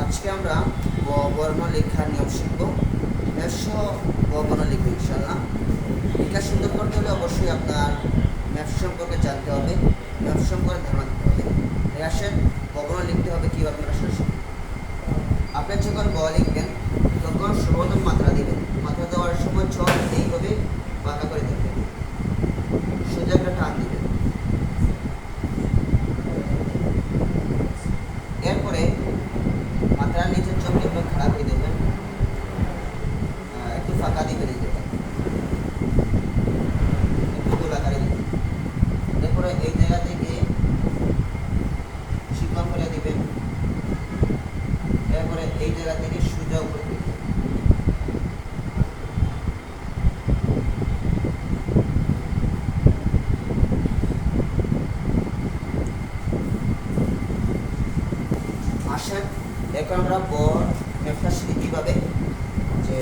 আজকে আমরা ব বর্ণ লেখার নিয়ম শিখব। ম্যাপস বর্ণ লিখব ইনশাল্লাহ লেখা সুন্দর করতে হলে অবশ্যই আপনার ম্যাপস সম্পর্কে জানতে হবে ম্যাপস সম্পর্কে ধারণা দিতে হবে। রেশন বর্ণ লিখতে হবে কীভাবে আপনারা শুনে আপনি যখন ব লিখবেন, তখন সর্বপ্রথম মাত্রা দিবেন মাত্রা দেওয়ার সময় চল এইভাবে বাঁকা করে দেখবেন সোজা একটা টান দিবেন এরপরে মাথার নিচের চোখটি একটু খারাপ হয়ে দেবেন আহ, একটু ফাঁকা দিবেন এই জায়গায় একটু গোল আকারে দিবেন এরপরে এই জায়গা থেকে চিকন করে দিবেন এরপরে এই জায়গা থেকে সোজা উপরে আসেন এখন আমরা বর ম্যাপটা শিখি কীভাবে যে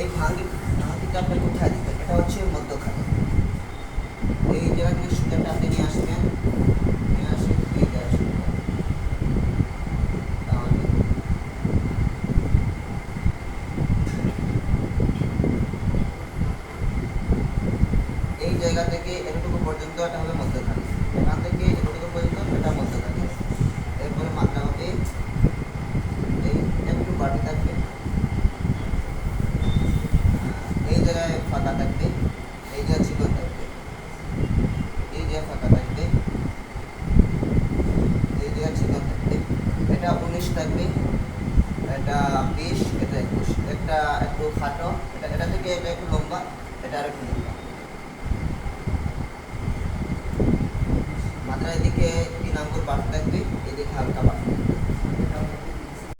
এই ভাঙ্গি, ভাঙ্গিটা আপনি কোথায় দিবেন এটা হচ্ছে মধ্যখানে। এই জায়গা থেকে সুতাটা আপনি নিয়ে আসবেন নিয়ে আসেন এই জায়গায় সুতা। তাহলে এই জায়গা থেকে এতটুকু পর্যন্ত এটা হবে মধ্যখানে। এখান থেকে এতটুকু পর্যন্ত এটা মধ্যখানে। এরপরে মাত্রা হবে একটু বাড়তি থাকবে। এই জায়গায় ফাঁকা থাকবে, এই জায়গায় চিকন থাকবে। এই জায়গায় ফাঁকা থাকবে, এই জায়গায় চিকন থাকবে। এটা উনিশ থাকবে, এটা বিশ, এটা একুশ। একটা একটু খাটো, এটা এটা থেকে এটা একটু লম্বা, এটা আর একটু লম্বা। এদিকে দিনাঙ্কুর পাড়া